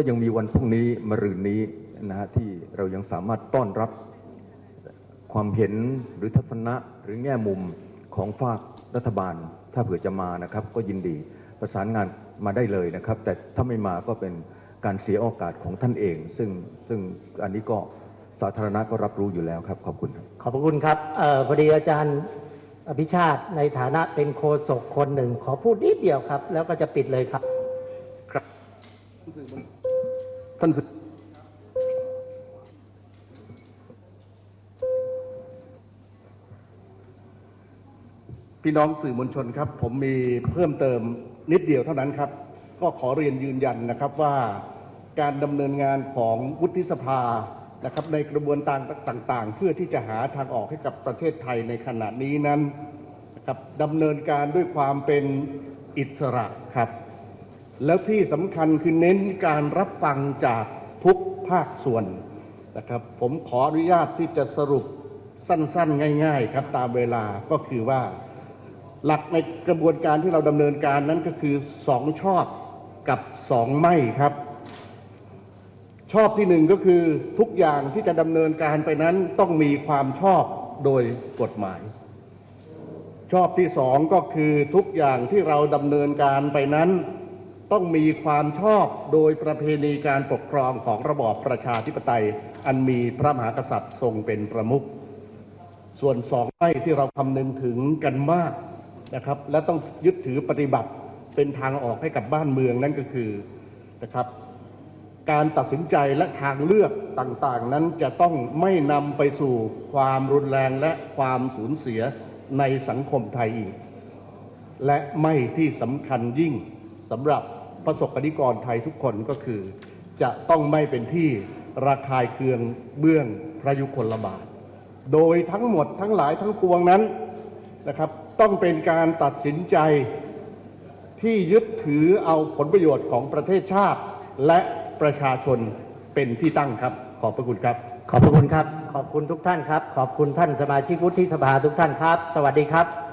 ก็ยังมีวันพรุ่งนี้มะรืนนี้นะฮะที่เรายังสามารถต้อนรับความเห็นหรือทัศนะหรือแง่มุมของฝากรัฐบาล ถ้าเผื่อจะมานะครับ ก็ยินดีประสานงานมาได้เลยนะครับ แต่ถ้าไม่มาก็เป็นการเสียโอกาสของท่านเอง ซึ่งซึ่งอันนี้ก็สาธารณะก็รับรู้อยู่แล้วครับ ขอบคุณครับขอบพระคุณครับเออพอดีอาจารย์อภิชาติในฐานะเป็นโฆษกคนหนึ่ง ขอพูดนิดเดียวครับ แล้วก็จะปิดเลยครับ ท่านพี่น้องสื่อมวลชนครับ ผมมีเพิ่มเติมนิดเดียวเท่านั้นครับ ก็ขอเรียนยืนยันนะครับว่าการดำเนินงานของวุฒิสภานะครับในกระบวนการต่างๆ เพื่อที่จะหาทางออกให้กับประเทศไทยในขณะนี้นั้นนะครับดำเนินการด้วยความเป็นอิสระครับ แล้วที่สำคัญคือเน้นการรับฟังจากทุกภาคส่วนนะครับ ผมขออนุญาตที่จะสรุปสั้นๆ ง่าย ๆ ครับตามเวลาก็คือว่า หลักในกระบวนการที่เราดำเนินการนั้นก็คือสองชอบกับสองไม่ครับ ชอบที่หนึ่งก็คือทุกอย่างที่จะดำเนินการไปนั้นต้องมีความชอบโดยกฎหมาย ชอบที่สองก็คือทุกอย่างที่เราดำเนินการไปนั้น ต้องมีความชอบโดยประเพณีการปกครองของระบอบประชาธิปไตย อันมีพระมหากษัตริย์ทรงเป็นประมุขส่วนสองไม่ที่เราคำนึงถึงกันมากนะครับ และต้องยึดถือปฏิบัติเป็นทางออกให้กับบ้านเมืองนั่นก็คือนะครับ การตัดสินใจและทางเลือกต่างๆ นั้นจะต้องไม่นำไปสู่ความรุนแรงและความสูญเสียในสังคมไทยอีก และไม่ที่สำคัญยิ่งสำหรับ ประสบกนิกรไทยทุกคนก็คือ จะต้องไม่เป็นที่ระคายเคืองเบื้องพระยุคลบาท โดยทั้งหมดทั้งหลายทั้งปวงนั้นนะครับต้องเป็นการตัดสินใจที่ยึดถือเอาผลประโยชน์ของประเทศชาติ และประชาชนเป็นที่ตั้งครับ ขอบพระคุณครับ ขอบพระคุณครับ ขอบคุณทุกท่านครับ ขอบคุณท่านสมาชิกวุฒิสภาทุกท่านครับ สวัสดีครับ